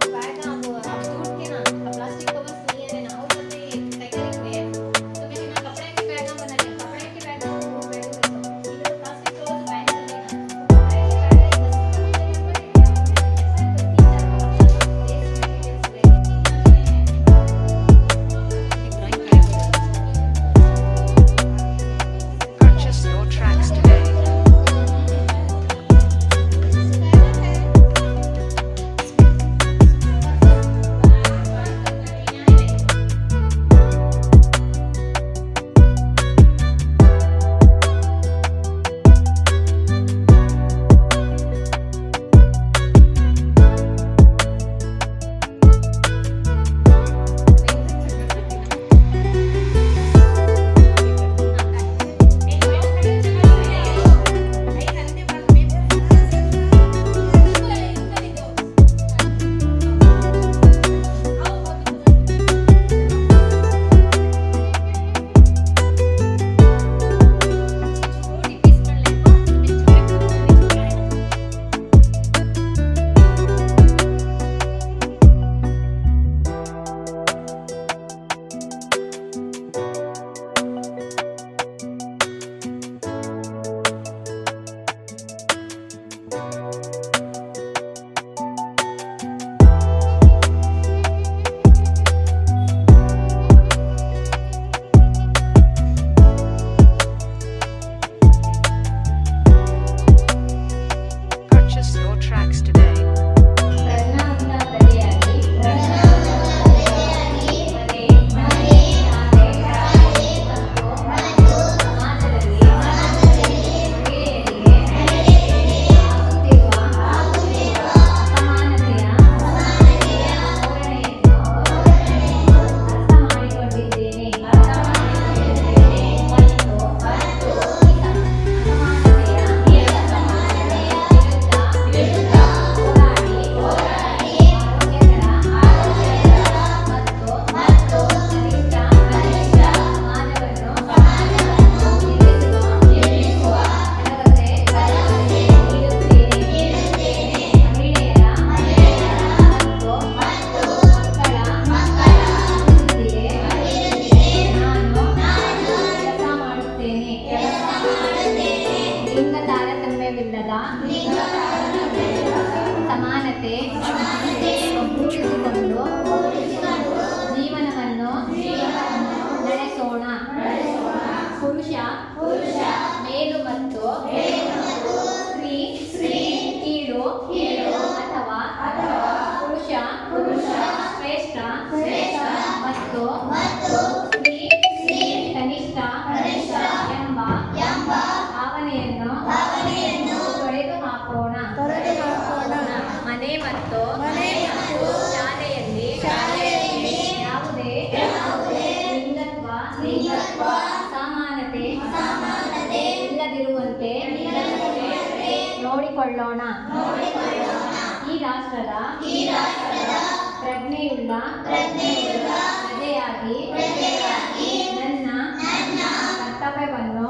Bye. ಒಗ್ಗೂಡಿಸಿಕೊಂಡು ಜೀವನವನ್ನು ನಡೆಸೋಣ. ಪುರುಷ ಮೇಲು ಮತ್ತು ಸ್ತ್ರೀ ಕೀಳು ಅಥವಾ ಪುರುಷ ಶ್ರೇಷ್ಠ ಮತ್ತು ನೋಡಿಕೊಳ್ಳೋಣ. ಈ ರಾಷ್ಟ್ರದ ಪ್ರಜ್ಞೆಯುಳ್ಳ ಪ್ರಜೆಯಾಗಿ ನನ್ನ ಕರ್ತವ್ಯವನ್ನು